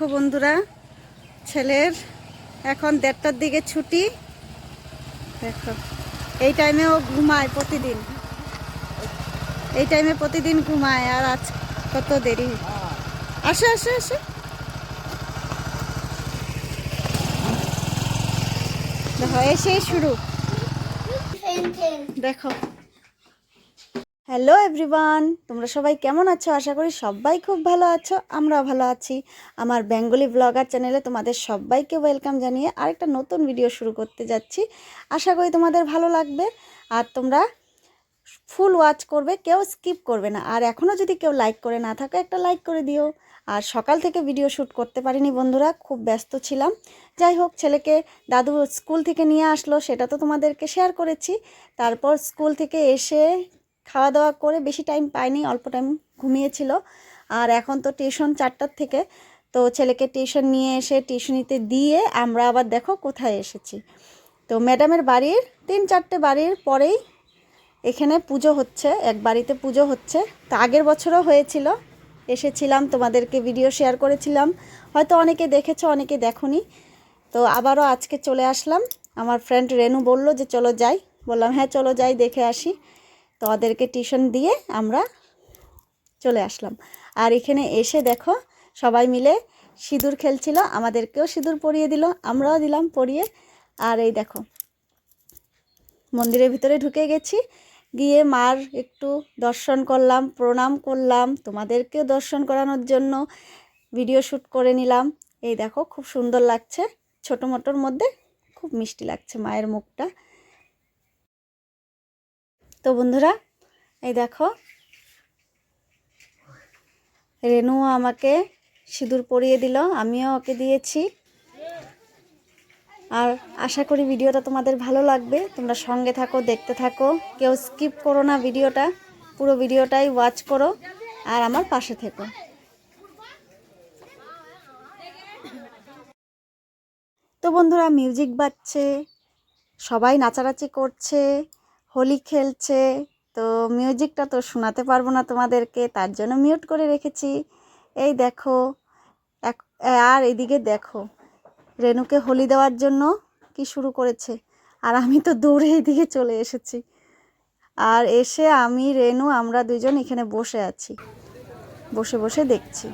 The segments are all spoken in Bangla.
দেখো বন্ধুরা, ছেলের এখন দেড়টার দিকে ছুটি। দেখো, এই টাইমে ও ঘুমায় প্রতিদিন। এই টাইমে প্রতিদিন ঘুমায় আর আজ কত দেরি। আসে আসে আসে। দেখো, এসেই শুরু। দেখো হ্যালো এভরিওয়ান তোমরা সবাই কেমন আছো? আশা করি সবাই খুব ভালো আছো, আমরাও ভালো আছি। আমার বেঙ্গলি ব্লগার চ্যানেলে তোমাদের সবাইকে ওয়েলকাম জানিয়ে আরেকটা নতুন ভিডিও শুরু করতে যাচ্ছি। আশা করি তোমাদের ভালো লাগবে। আর তোমরা ফুল ওয়াচ করবে, কেউ স্কিপ করবে না। আর এখনও যদি কেউ লাইক করে না থাকো, একটা লাইক করে দিও। আর সকাল থেকে ভিডিও শ্যুট করতে পারিনি বন্ধুরা, খুব ব্যস্ত ছিলাম। যাই হোক, ছেলেকে দাদু স্কুল থেকে নিয়ে আসলো, সেটা তো তোমাদেরকে শেয়ার করেছি। তারপর স্কুল থেকে এসে খাওয়া দাওয়া করে বেশি টাইম পাইনি অল্প টাইম ঘুমিয়েছিল। আর এখন তো টিউশন চারটার থেকে, তো ছেলেকে টিউশন নিয়ে এসে টিউশনিতে দিয়ে আমরা আবার দেখো কোথায় এসেছি। তো ম্যাডামের বাড়ির, তিন চারটে বাড়ির পরেই এখানে পুজো হচ্ছে, এক বাড়িতে পুজো হচ্ছে। তা আগের বছরও হয়েছিল, এসেছিলাম, তোমাদেরকে ভিডিও শেয়ার করেছিলাম। হয়তো অনেকে দেখেছ, অনেকে দেখোনি। তো আবারও আজকে চলে আসলাম। আমার ফ্রেন্ড রেনু বলল যে, চলো যাই। বললাম হ্যাঁ চলো যাই, দেখে আসি। তো ওদেরকে টিউশন দিয়ে আমরা চলে আসলাম। আর এখানে এসে দেখো সবাই মিলে সিঁদুর খেলছিল, আমাদেরকেও সিঁদুর পরিয়ে দিল, আমরাও দিলাম পরিয়ে। আর এই দেখো, মন্দিরের ভিতরে ঢুকে গেছি, গিয়ে মার একটু দর্শন করলাম, প্রণাম করলাম, তোমাদেরকেও দর্শন করানোর জন্য ভিডিও শ্যুট করে নিলাম। এই দেখো, খুব সুন্দর লাগছে, ছোটো মোটোর মধ্যে খুব মিষ্টি লাগছে মায়ের মুখটা। তো বন্ধুরা, এই দেখো, রেনু আমাকে সিঁদুর পরিয়ে দিল, আমিও ওকে দিয়েছি। আর আশা করি ভিডিওটা তোমাদের ভালো লাগবে, তোমরা সঙ্গে থাকো, দেখতে থাকো, কেউ স্কিপ করো না ভিডিওটা, পুরো ভিডিওটাই ওয়াচ করো, আর আমার পাশে থেকো। তো বন্ধুরা মিউজিক বাজছে, সবাই নাচানাচি করছে হোলি খেলছে, তো মিউজিকটা তো শোনাতে পারব না তোমাদেরকে, তার জন্য মিউট করে রেখেছি। এই দেখো, এক, আর এদিকে দেখো রেনুকে হোলি দেওয়ার জন্য কি শুরু করেছে? আর আমি তো দৌড়ে এদিকে চলে এসেছি। আর এসে আমি রেনু আমরা দুজন এখানে বসে আছি। বসে বসে দেখছি।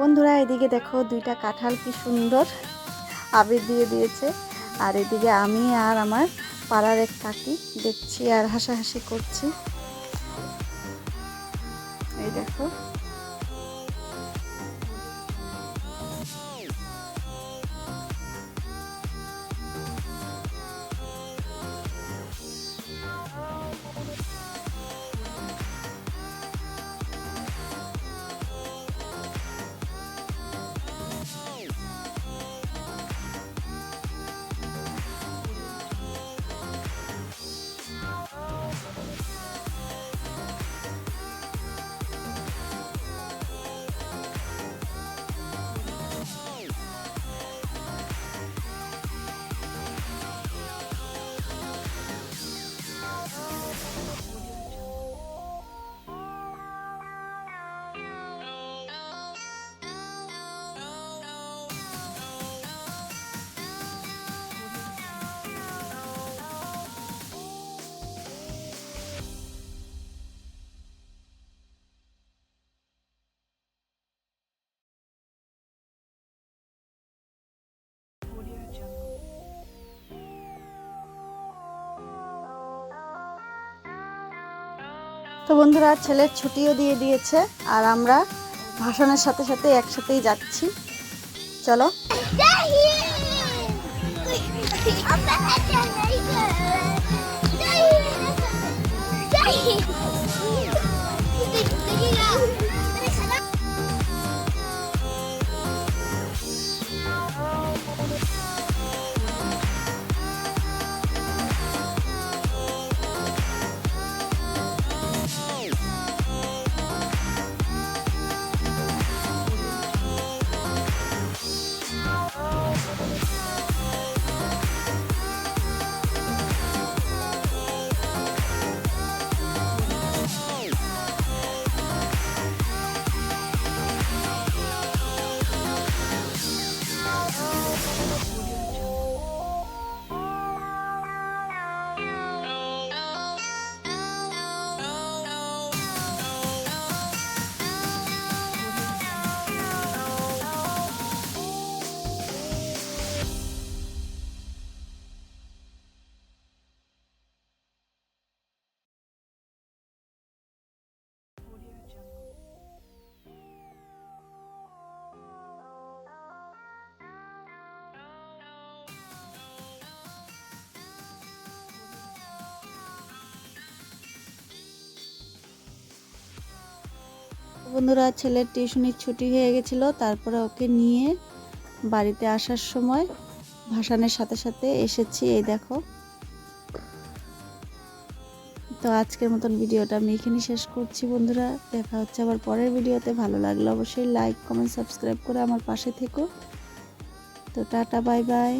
বন্ধুরা, এদিকে দেখো দুইটা কাঁঠাল কি সুন্দর আবির দিয়ে দিয়েছে। আর এদিকে আমি আর আমার পাড়ার এক কাকি দেখছি আর হাসাহাসি করছি। এই দেখো তো বন্ধুরা ছেলের ছুটিও দিয়ে দিয়েছে আর আমরা ভাষণের সাথে সাথে একসাথেই যাচ্ছি। চলো। বন্ধুরা, ছেলের টিউশনির ছুটি হয়ে গেছিল। তারপরে ওকে নিয়ে বাড়িতে আসার সময় ভাসানের সাথে সাথে এসেছি। এই দেখো। তো আজকের মতন ভিডিওটা আমি এখানেই শেষ করছি বন্ধুরা। দেখা হচ্ছে আবার পরের ভিডিওতে। ভালো লাগলে অবশ্যই লাইক কমেন্ট সাবস্ক্রাইব করে আমার পাশে থেকো। তো টাটা বাই বাই